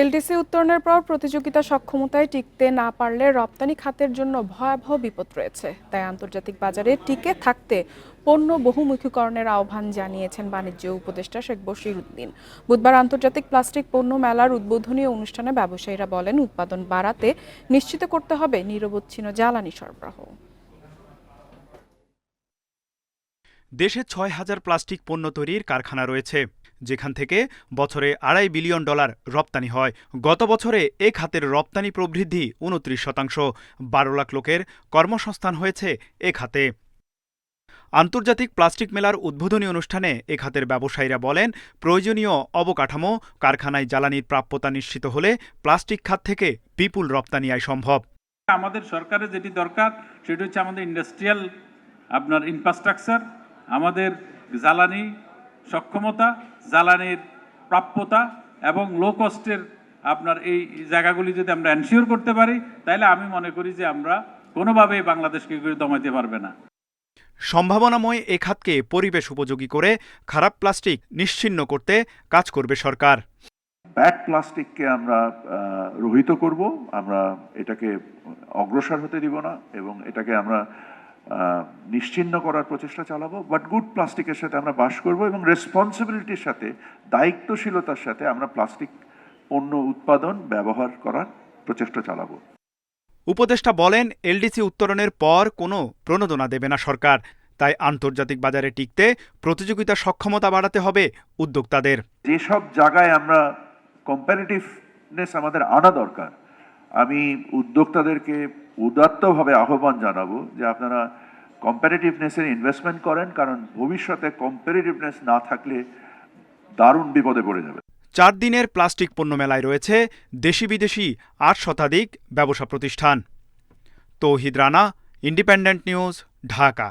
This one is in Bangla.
এলডিসি উত্তরণের পর প্রতিযোগিতা সক্ষমতায় টিকতে না পারলে রপ্তানি খাতের জন্য ভয়াবহ বিপদ রয়েছে। তাই আন্তর্জাতিক বাজারে টিকে থাকতে পণ্য বহুমুখীকরণের আহ্বান জানিয়েছেন বাণিজ্য উপদেষ্টা শেখ বশির উদ্দিন বুধবার আন্তর্জাতিক প্লাস্টিক পণ্য মেলার উদ্বোধনী অনুষ্ঠানে ব্যবসায়ীরা বলেন, উৎপাদন বাড়াতে নিশ্চিত করতে হবে নিরবচ্ছিন্ন জ্বালানি সরবরাহ। দেশে ছয় হাজার প্লাস্টিক পণ্য তৈরির কারখানা রয়েছে। যেখান থেকে বছরে আড়াই বিলিয়ন ডলার রপ্তানি হয়। গত বছরে এ খাতের রপ্তানি প্রবৃদ্ধি উনত্রিশ শতাংশ। বারো লাখ লোকের কর্মসংস্থান হয়েছে এ খাতে আন্তর্জাতিক প্লাস্টিক মেলার উদ্বোধনী অনুষ্ঠানে এ খাতের ব্যবসায়ীরা বলেন, প্রয়োজনীয় অবকাঠামো, কারখানায় জ্বালানির প্রাপ্যতা নিশ্চিত হলে প্লাস্টিক খাত থেকে বিপুল রপ্তানি আয় সম্ভব। আমাদের সরকারের যেটি দরকার, সেটি হচ্ছে আমাদের ইন্ডাস্ট্রিয়াল আপনার ইনফ্রাস্ট্রাকচার আমাদের জ্বালানি সক্ষমতা জ্বালানির প্রাপ্যতা এবং লো কস্টের আপনার এই জায়গাগুলি যদি আমরা এনশিওর করতে পারি তাহলে আমি মনে করি যে আমরা কোনোভাবেই বাংলাদেশকে দমাইতে পারবে না। সম্ভাবনাময় এ খাতকে পরিবেশ উপযোগী করে খারাপ প্লাস্টিক নিশ্চিন্ন করতে কাজ করবে সরকার। ব্যাড প্লাস্টিককে আমরা রহিত করব। আমরা এটাকে অগ্রসর হতে দিব না এবং এটাকে আমরা আহ, নিশ্চিহ্ন করার প্রচেষ্টা চালাবো বাট গুড প্লাস্টিকের সাথে আমরা বাস করব এবং রেসপন্সিবিলিটির সাথে দায়িত্বশীলতার সাথে আমরা প্লাস্টিক পণ্য উৎপাদন ব্যবহার করার প্রচেষ্টা চালাবো। উপদেষ্টা বলেন এলডিসি উত্তরণের পর কোনো প্রণোদনা দেবে না সরকার। তাই আন্তর্জাতিক বাজারে টিকতে প্রতিযোগিতা সক্ষমতা বাড়াতে হবে উদ্যোক্তাদের। যেসব জায়গায় আমরা কম্পারেটিভনেস আমাদের আনা দরকার আমি উদ্যোক্তাদেরকে উদাত্তভাবে আহ্বান জানাব যে আপনারা কম্পারেটিভনেসের ইনভেস্টমেন্ট করেন, কারণ ভবিষ্যতে কম্পারেটিভনেস না থাকলে দারুণ বিপদে পড়ে যাবে চার দিনের প্লাস্টিক পণ্য মেলায় রয়েছে দেশি বিদেশি আট শতাধিক ব্যবসা প্রতিষ্ঠান। Touhid Rana independent news Dhaka.